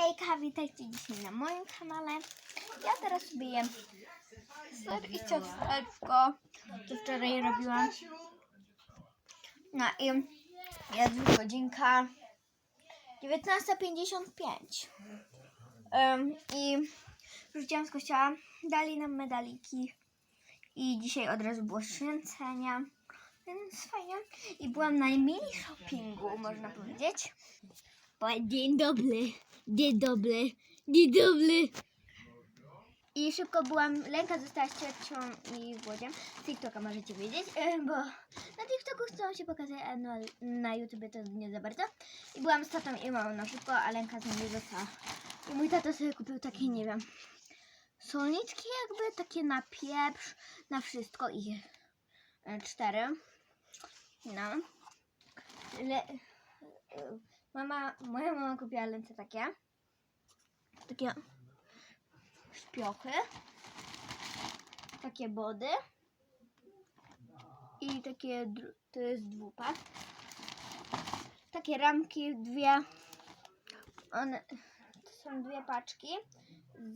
Hejka, witajcie dzisiaj na moim kanale. Ja teraz sobie jem ser i ciasteczko, co wczoraj robiłam. No i jest godzinka 19.55. Um, I wróciłam z kościoła, dali nam medaliki i dzisiaj od razu było święcenia, więc fajnie. I byłam na mini shoppingu, można powiedzieć. O, Dzień dobry, dzień dobry, dzień dobry. I szybko byłam, Lenka została z ciocią i Włodziem. TikToka możecie wiedzieć, bo na TikToku chcą się pokazać, a no, na YouTube to nie za bardzo. I byłam z tatą i mamą na szybko, a Lenka z nami została. I mój tata sobie kupił takie, nie wiem, solniczki jakby, takie na pieprz, na wszystko i cztery. No. Le, Mama, moja mama kupiła lęce takie. Takie szpiochy. Takie body. I takie, to jest dwupak. Takie ramki, dwie. One, to są dwie paczki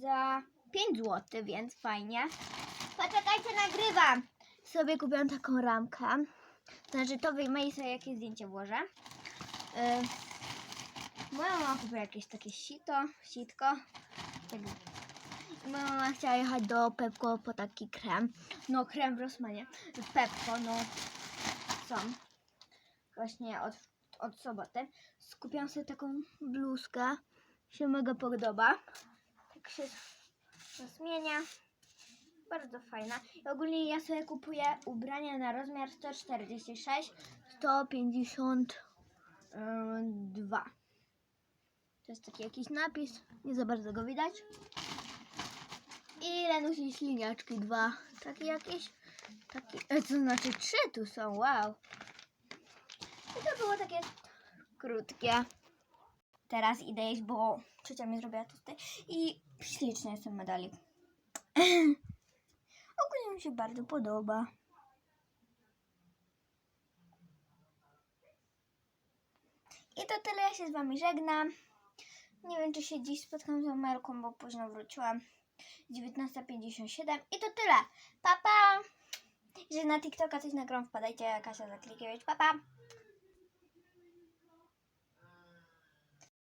za 5 zł, więc fajnie. Poczekajcie, nagrywam! Sobie kupiłam taką ramkę. Znaczy to wyjmę i sobie jakieś zdjęcie włożę. Yy, Moja mama kupiła jakieś takie sito, sitko. Tak. Moja mama chciała jechać do Pepko po taki krem. No krem w Rosmanie. Pepko, no są. Właśnie od, od soboty. Skupiłam sobie taką bluzkę. Się mega podoba. Tak się zmienia. Bardzo fajna. I ogólnie ja sobie kupuję ubrania na rozmiar 146, 152. To jest taki jakiś napis, nie za bardzo go widać. I Lenusi śliniaczki dwa, takie jakieś, takie, e, to znaczy trzy tu są, wow. I to było takie krótkie. Teraz idę jeść, bo ciocia mi zrobiła tosty i śliczny jestem medalik. Ogólnie mi się bardzo podoba. I to tyle, ja się z wami żegnam. Nie wiem, czy się dziś spotkam z Amelką, bo późno wróciłam. 19.57 i to tyle. Pa, pa! Jeżeli na TikToka coś nagram, wpadajcie, Kasia Zaklikiewicz. Pa, pa!